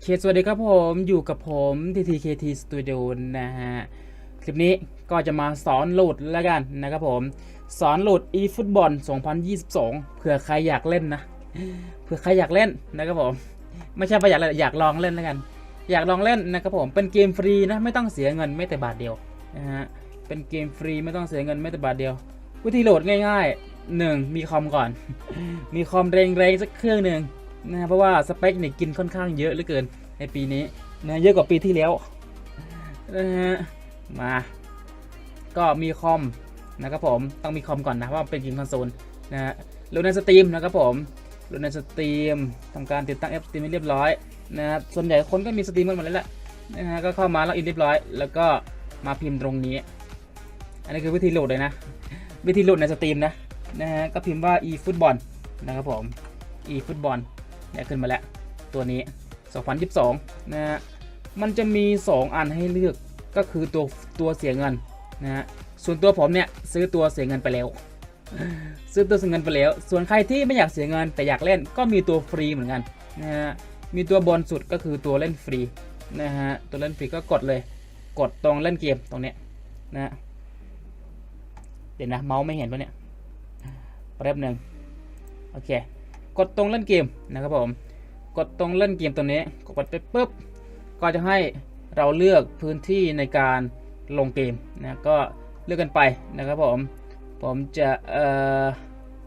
เค สวัสดีครับผมอยู่กับผม TTKT Studio นะฮะ คลิปนี้ก็จะมาสอนโหลดแล้วกันนะครับผม สอนโหลด eFootball 2022 เผื่อใครอยากเล่นนะ เผื่อใครอยากเล่นนะครับผม ไม่ใช่ไปอยากเล่นอยากลองเล่นแล้วกัน อยากลองเล่นนะครับผม เป็นเกมฟรีนะ ไม่ต้องเสียเงินไม่แต่บาทเดียวนะฮะ เป็นเกมฟรีไม่ต้องเสียเงินไม่แต่บาทเดียว วิธีโหลดง่ายๆหนึ่งมีคอมก่อน มีคอมแรงๆสักเครื่องหนึ่ง นะเพราะว่าสเปคเนี่ยกินค่อนข้างเยอะเหลือเกินในปีนี้นะเยอะกว่าปีที่แล้วนะฮะมาก็มีคอมนะครับผมต้องมีคอมก่อนนะเพราะว่าเป็นเกมคอนโซลนะฮะโหลดในสตรีมนะครับผมโหลดในสตรีมทำการติดตั้งแอปสตรีมเรียบร้อยนะฮะส่วนใหญ่คนก็มีสตรีมกันหมดแล้วแหละนะฮะก็เข้ามาแล้วอินเรียบร้อย แล้วก็มาพิมพ์ตรงนี้ อันนี้คือวิธีโหลดเลยนะ วิธีโหลดในสตรีมนะนะฮะก็พิมพ์ว่า eFootball นะครับผม eFootball นี่ยขึ้นมาแล้ว ตัวนี้ 2022 นะฮะ มันจะมี 2 อันให้เลือก ก็คือตัวตัวเสียเงินนะฮะ ส่วนตัวผมเนี่ยซื้อตัวเสียเงินไปแล้ว ซื้อตัวเสียเงินไปแล้ว ส่วนใครที่ไม่อยากเสียเงินแต่อยากเล่นก็มีตัวฟรีเหมือนกันนะฮะ มีตัวบนสุดก็คือตัวเล่นฟรีนะฮะ ตัวเล่นฟรีก็กดเลย กดตรงเล่นเกมตรงเนี้ยนะฮะเดี๋ยวนะเมาส์ไม่เห็นปะเนี่ยแป๊บหนึ่งโอเค กดตรงเล่นเกมนะครับผมกดตรงเล่นเกมตรงนี้กดไปปุ๊บก็จะให้เราเลือกพื้นที่ในการลงเกมนะก็เลือกกันไปนะครับผมผมจะเอ่อ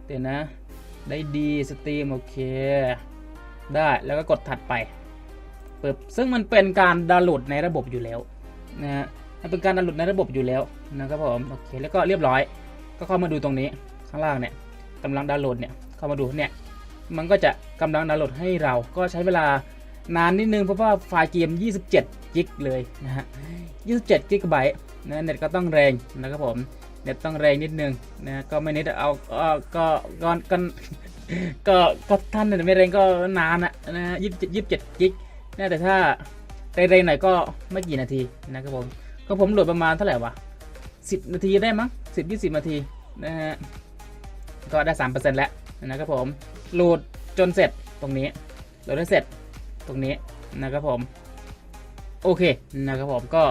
เดี๋ยวนะได้ดีสตรีมโอเคได้แล้วก็กดถัดไปปึ๊บซึ่งมันเป็นการดาวน์โหลดในระบบอยู่แล้วนะฮะมันเป็นการดาวน์โหลดในระบบอยู่แล้วนะครับผมโอเคแล้วก็เรียบร้อย ก็เข้ามาดูตรงนี้ข้างล่างเนี่ยกำลังดาวน์โหลดเนี่ยเข้ามาดูเนี่ย มันก็จะกำลังดาวน์โหลดให้เราก็ใช้เวลานานนิดนึงเพราะว่าไฟล์เกม 27 กิกเลยนะฮะ 27 กิกะไบต์นะเน็ตก็ต้องแรงนะครับผม เน็ตต้องแรงนิดนึงนะก็ไม่นิดเอาก็ก็ก็ก็ก็ก็ท่านเน็ตไม่แรงก็นานอะนะฮะ27 27กิกนะแต่ถ้าแรงๆหน่อยก็ไม่กี่นาทีนะครับผม ก็ผมโหลดประมาณเท่าไหร่วะ10นาทีได้มั้ง10 20นาทีนะฮะก็ได้3%แล้วนะครับผม โหลดจนเสร็จตรงนี้โหลดได้เสร็จตรงนี้นะครับผม โอเคนะครับผมก็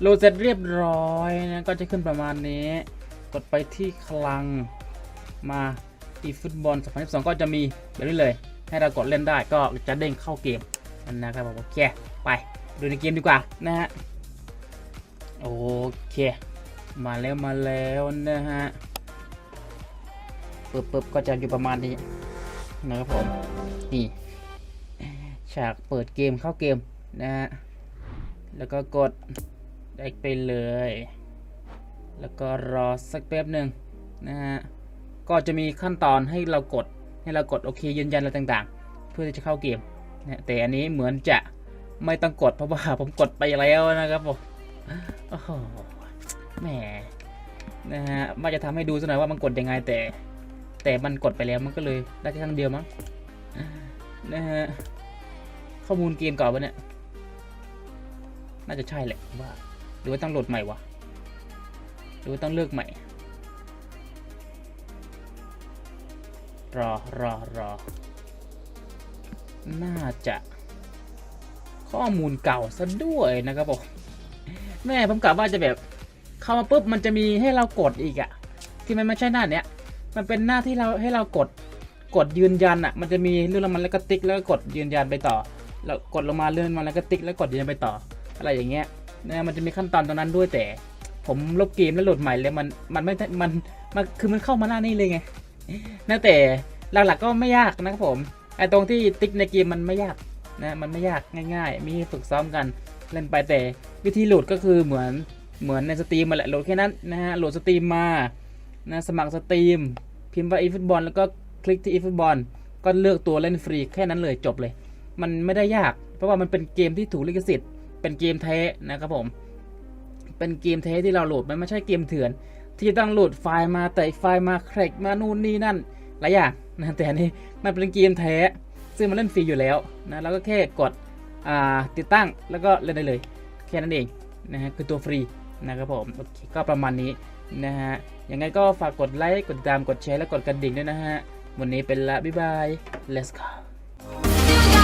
โหลดเสร็จเรียบร้อยนะก็จะขึ้นประมาณนี้ กดไปที่คลังมาอีฟุตบอล2022 ก็จะมีแบบนี้เลย ให้เรากดเล่นได้ก็จะเด้งเข้าเกมนะครับผมโอเคไปดูในเกมดีกว่านะฮะโอเค มาแล้วมาแล้วนะฮะปึ๊บปึ๊บก็จะอยู่ประมาณนี้ นะครับผม นี่ ฉากเปิดเกมเข้าเกมนะฮะ แล้วก็กดได้ไปเลย แล้วก็รอสักแป๊บหนึ่งนะฮะ ก็จะมีขั้นตอนให้เรากด ให้เรากดโอเคยืนยันอะไรต่างๆ เพื่อที่จะเข้าเกมนะแต่อันนี้เหมือนจะไม่ต้องกดเพราะว่าผมกดไปแล้วนะครับผมโอ้โห แหม นะฮะว่าจะทำให้ดูสักหน่อยว่ามันกดยังไงแต่ แต่มันกดไปแล้วมันก็เลยได้แค่ครั้งเดียวมั้งนะฮะข้อมูลเกมก่อนวะเนี่ย น่าจะใช่แหละว่า หรือว่าต้องโหลดใหม่วะ หรือว่าต้องเลือกใหม่ รอรอรอ น่าจะ ข้อมูลเก่าซะด้วยนะครับผม แม่ผมกะว่าจะแบบ เข้ามาปุ๊บมันจะมีให้เรากดอีกอะที่มันไม่ใช่หน้าเนี้ย มันเป็นหน้าที่เราให้เรากดกดยืนยันอะ มันจะมีเลื่อนลงมาแล้วก็ติ๊กแล้วก็กดยืนยันไปต่อ แล้วกดลงมาเลื่อนมาแล้วก็ติ๊กแล้วกดยืนยันไปต่อ อะไรอย่างเงี้ยนะมันจะมีขั้นตอนตรงนั้นด้วยแต่ ผมลบเกมแล้วโหลดใหม่เลยมันมันไม่มันมันคือมันเข้ามาหน้านี้เลยไงนะแต่หลักๆก็ไม่ยากนะครับผมไอ้ตรงที่ติ๊กในเกมมันไม่ยากนะมันไม่ยากง่าย ๆ มีฝึกซ้อมกันเล่นไปแต่วิธีโหลดก็คือเหมือนเหมือนในสตรีมมาแหละโหลดแค่นั้นนะฮะโหลดสตรีมมา นะสมัครสตรีม พิมพ์ว่า eFootball แล้วก็คลิกที่ eFootball ก็เลือกตัวเล่นฟรีแค่นั้นเลยจบเลย มันไม่ได้ยาก เพราะว่ามันเป็นเกมที่ถูกลิขสิทธิ์ เป็นเกมแท้นะครับผม เป็นเกมแท้ที่เราโหลดมันไม่ใช่เกมเถื่อน ที่จะต้องโหลดไฟล์มาแต่ไฟล์มาแครกมานู่นนี่นั่นหลายอย่างนะแต่นี้มันเป็นเกมแท้ ซึ่งมันเล่นฟรีอยู่แล้วนะแล้วก็แค่กดติดตั้งแล้วก็เล่นได้เลย แค่นั้นเองนะฮะคือตัวฟรีนะครับผมโอเคก็ประมาณนี้ นะฮะยังไงก็ฝากกดไลค์ กดตาม กดแชร์ และกดกระดิ่งด้วยนะฮะ วันนี้เป็นละ บ๊ายบาย let's go